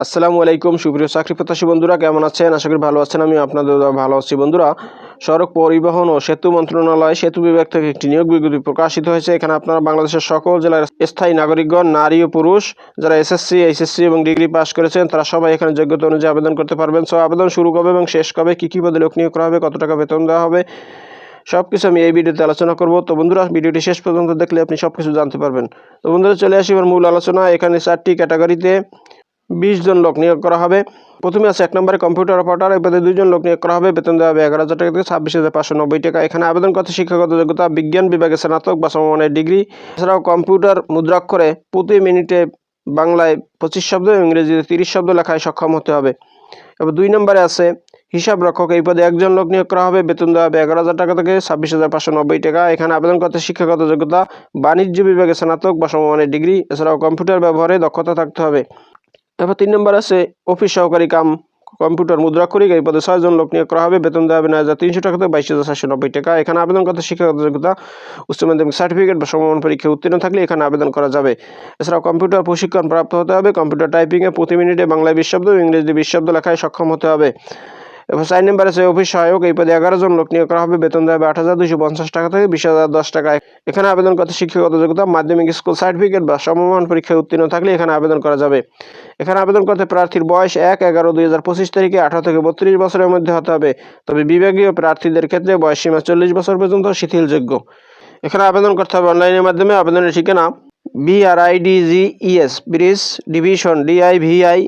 আসসালামু আলাইকুম, সুপ্রিয় চাকরি প্রত্যাশী বন্ধুরা, কেমন আছেন? আশা করি ভালো আছেন আমি আপনাদের ভালো আছি। বন্ধুরা, সড়ক পরিবহন ও সেতু মন্ত্রণালয় সেতু বিভাগ থেকে একটি নিয়োগ বিজ্ঞপ্তি প্রকাশিত হয়েছে। এখানে আপনারা বাংলাদেশের সকল জেলার স্থায়ী নাগরিকগণ, নারী ও পুরুষ, যারা এসএসসি, এইচএসসি এবং ডিগ্রি পাস করেছেন, তারা সবাই এখানে যোগ্যতা অনুযায়ী আবেদন করতে পারবেন। সো, আবেদন শুরু কবে এবং শেষ কবে, কী কী পদে লোক নিয়োগ করা হবে, কত টাকা বেতন দেওয়া হবে সব কিছু আমি এই ভিডিওতে আলোচনা করব। তো, বন্ধুরা, ভিডিওটি শেষ পর্যন্ত দেখলে আপনি সব কিছু জানতে পারবেন। তো, বন্ধুরা, চলে আসি এবার মূল আলোচনা। এখানে চারটি ক্যাটাগরিতে বিশ জন লোক নিয়োগ করা হবে। প্রথমে আছে এক নম্বরে কম্পিউটার অপারেটর এই পদে দুইজন লোক নিয়োগ করা হবে। বেতন দেওয়া হবে এগারো হাজার টাকা থেকে ছাব্বিশ হাজার পাঁচশো নব্বই টাকা। এখানে আবেদন করতে শিক্ষাগত যোগ্যতা, বিজ্ঞান বিভাগে স্নাতক বা সমমানের ডিগ্রি। এছাড়াও কম্পিউটার মুদ্রাক্ষরে প্রতি মিনিটে বাংলায় পঁচিশ শব্দ এবং ইংরেজিতে তিরিশ শব্দ লেখায় সক্ষম হতে হবে। এবার দুই নম্বরে আছে হিসাব রক্ষক, এই পদে একজন লোক নিয়োগ করা হবে। বেতন দেওয়া হবে এগারো হাজার টাকা থেকে ছাব্বিশ হাজার পাঁচশো নব্বই টাকা। এখানে আবেদন করতে শিক্ষাগত যোগ্যতা, বাণিজ্য বিভাগে স্নাতক বা সমমানের ডিগ্রি। এছাড়াও কম্পিউটার ব্যবহারে দক্ষতা থাকতে হবে। তারপর তিন নম্বর আছে অফিস সহকারী কাম কম্পিউটার মুদ্রাক্ষরিক এই পদে ছয়জন লোক নিয়োগ করা হবে, বেতন দেওয়া হবে নয় হাজার তিনশো টাকা থেকে বাইশ হাজার চারশো নব্বই টাকা। এখানে আবেদন করতে শিক্ষাগত যোগ্যতা, উচ্চ মাধ্যমিক সার্টিফিকেট বা সমমান পরীক্ষায় উত্তীর্ণ থাকলে এখানে আবেদন করা যাবে। এছাড়াও কম্পিউটার প্রশিক্ষণ প্রাপ্ত হতে হবে কম্পিউটার টাইপিংয়ে প্রতি মিনিটে বাংলায় বিশ শব্দ ও ইংরেজি বিশ শব্দ লেখায় সক্ষম হতে হবে। এবার চার নম্বর আছে, অফিস সহায়ক, এই পদে এগারো জন লোক নিয়োগ করা হবে। বেতন দেওয়া হবে আট হাজার দুশো পঞ্চাশ টাকা থেকে বিশ হাজার দশ টাকা এখানে আবেদন করতে শিক্ষাগত যোগ্যতা, মাধ্যমিক, স্কুল সার্টিফিকেট বা সমমান পরীক্ষায় উত্তীর্ণ থাকলে এখানে আবেদন করা যাবে। এখানে আবেদন করতে প্রার্থীর বয়স এক এগারো দুই হাজার পঁচিশ তারিখে আঠারো থেকে বত্রিশ বছরের মধ্যে হতে হবে। তবে বিভাগীয় প্রার্থীদের ক্ষেত্রে বয়স সীমা চল্লিশ বছর পর্যন্ত শিথিলযোগ্য। এখানে আবেদন করতে হবে অনলাইনের মাধ্যমে। আবেদনের ঠিকানা বিআরআইডিজিইএস bridge division DIVI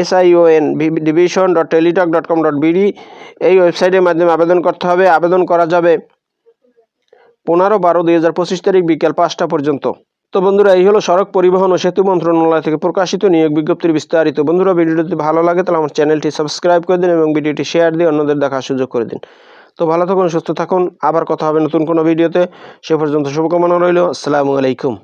SION division dot Teletalk dot com dot BD এই ওয়েবসাইটের মাধ্যমে আবেদন করতে হবে। আবেদন করা যাবে পনেরো বারো দুই হাজার পঁচিশ তারিখ বিকেল পাঁচটা পর্যন্ত। তো বন্ধুরা, এই হলো সড়ক পরিবহন ও সেতু মন্ত্রণালয় থেকে প্রকাশিত নিয়োগ বিজ্ঞপ্তির বিস্তারিত। বন্ধুরা, ভিডিওটি ভালো লাগে তাহলে আমার চ্যানেলটি সাবস্ক্রাইব করে দিন এবং ভিডিওটি শেয়ার দিয়ে অন্যদের দেখার সুযোগ করে দিন। তো ভালো থাকুন, সুস্থ থাকুন। আবার কথা হবে নতুন কোনো ভিডিওতে। সে পর্যন্ত শুভকামনা রইল। আসসালামু আলাইকুম।